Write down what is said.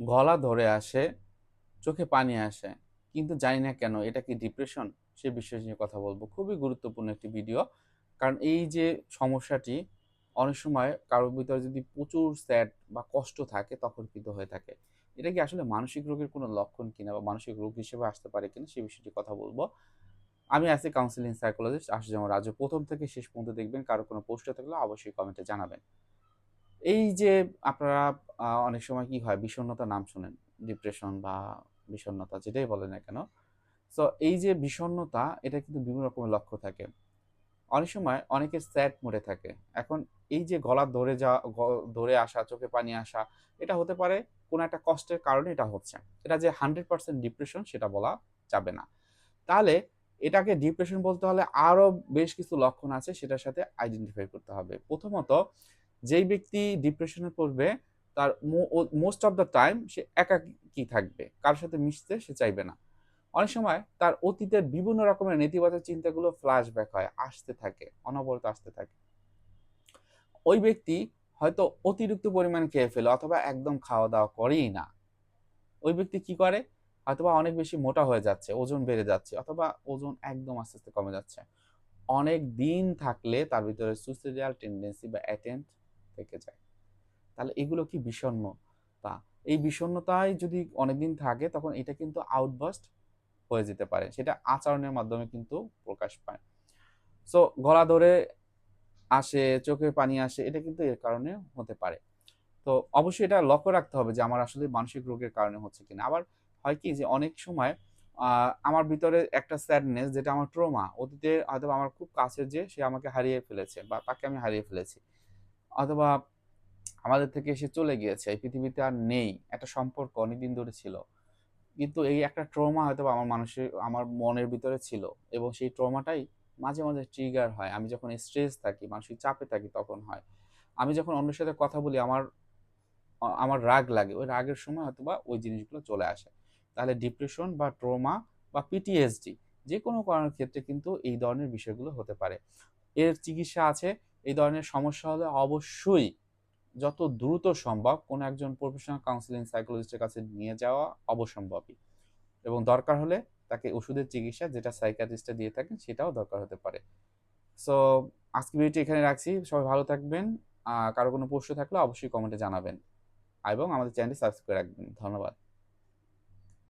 গলা ধরে আসে, চোখে পানি আসে, কিন্তু জানি না কেন এটা কি ডিপ্রেশন সে বিষয় নিয়ে কথা বলব। খুবই গুরুত্বপূর্ণ একটি ভিডিও কারণ এই যে সমস্যাটি, অনেক সময় কারোর ভিতরে যদি প্রচুর স্যাড বা কষ্ট থাকে, তখন কিন্তু হয়ে থাকে। এটা কি আসলে মানসিক রোগের কোনো লক্ষণ কিনা বা মানসিক রোগ হিসেবে আসতে পারে কিনা সেই বিষয়টি কথা বলব। আমি আছি কাউন্সিলিং সাইকোলজিস্ট যেমন রাজু। প্রথম থেকে শেষ পর্যন্ত দেখবেন, কারও কোনো পোস্ট থাকলে অবশ্যই কমেন্টে জানাবেন। এই যে আপনারা অনেক সময় কি হয় বিষণ্ণতা নাম শুনেন ডিপ্রেশন বা বিষণ্ণতা যেটাই বলেন না কেন। সো এই যে বিষণ্ণতা, এটা কিন্তু বিভিন্ন রকমের লক্ষ্য থাকে। অনেক সময় অনেকে স্যাড মোডে থাকে। এখন এই যে গলা ধরে যা ধরে আসা, চোখে পানি আসা, এটা হতে পারে কোনো একটা কষ্টের কারণে এটা হচ্ছে। এটা যে হান্ড্রেড পার্সেন্ট ডিপ্রেশন সেটা বলা যাবে না। তাহলে এটাকে ডিপ্রেশন বলতে হলে আরও বেশ কিছু লক্ষণ আছে, সেটার সাথে আইডেন্টিফাই করতে হবে। প্রথমত যেই ব্যক্তি ডিপ্রেশনে পড়বে, তার মোস্ট অফ দ্য টাইম সে একাকী থাকবে। কার সাথে মিশতে সে চাইবে না। অনেক সময় তার অতীতের বিভিন্ন রকমের নেতিবাচক চিন্তাগুলো ফ্ল্যাশব্যাক হয়, আসতে থাকে, অনবরত আসতে থাকে। ওই ব্যক্তি হয়তো অতিরিক্ত পরিমাণ খেয়ে ফেলে অথবা একদম খাওয়া দাওয়া করেই না। ওই ব্যক্তি কি করে? হয়তোবা অনেক বেশি মোটা হয়ে যাচ্ছে, ওজন বেড়ে যাচ্ছে, অথবা ওজন একদম আস্তে আস্তে কমে যাচ্ছে। অনেক দিন থাকলে তার ভিতরে সুইসাইডাল টেন্ডেন্সি বা অ্যাটেন্ট থেকে যায়। তাহলে এগুলো কি বিষণ্ণতা এই বিষণ্ণতায় যদি অনেকদিন থাকে, তখন এটা কিন্তু আউটবাস্ট হয়ে যেতে পারে। সেটা আচরণের মাধ্যমে কিন্তু প্রকাশ পায়। সো গলা ধরে আসে চোখে পানি আসে, এটা কিন্তু এর কারণে হতে পারে। তো অবশ্যই এটা লক্ষ্য রাখতে হবে যে, আমার আসলে মানসিক রোগের কারণে হচ্ছে কিনা। আবার হয় কি যে, অনেক সময় আমার ভিতরে একটা স্যাডনেস যেটা আমার ট্রোমা অতীতে হয়তো আমার খুব কাছের যে, সে আমাকে হারিয়ে ফেলেছে বা তাকে আমি হারিয়ে ফেলেছি। অথবা আমাদের থেকে সে চলে গিয়েছে, এই পৃথিবীতে আর নেই, একটা সম্পর্ক অনেকদিন ধরে ছিল। কিন্তু এই একটা ট্রমা হয়তো আমার মানুষের, আমার মনের ভিতরে ছিল এবং সেই ট্রমাটাই মাঝে মাঝে ট্রিগার হয়। আমি যখন স্ট্রেস থাকি, মানসিক চাপে থাকি তখন হয়। আমি যখন অন্যের সাথে কথা বলি, আমার আমার রাগ লাগে। ওই রাগের সময় হয়তো বা ওই জিনিসগুলো চলে আসে। তাহলে ডিপ্রেশন বা ট্রমা বা পিটিএসডি যে কোনো কারণের ক্ষেত্রে কিন্তু এই ধরনের বিষয়গুলো হতে পারে। এর চিকিৎসা আছে এই ধরনের সমস্যা হলে অবশ্যই যত দ্রুত সম্ভব কোনো একজন প্রফেশনাল কাউন্সিলিং সাইকোলজিস্টের কাছে নিয়ে যাওয়া অবসম্ভবই। এবং দরকার হলে তাকে ওষুধের চিকিৎসা যেটা সাইকাটিস্টে দিয়ে থাকেন সেটাও দরকার হতে পারে। সো আজকে ভিডিওটি এখানে রাখছি। সবাই ভালো থাকবেন। কারও কোনো প্রশ্ন থাকলে অবশ্যই কমেন্টে জানাবেন। এবং আমাদের চ্যানেলটি সাবস্ক্রাইব করে রাখবেন। ধন্যবাদ।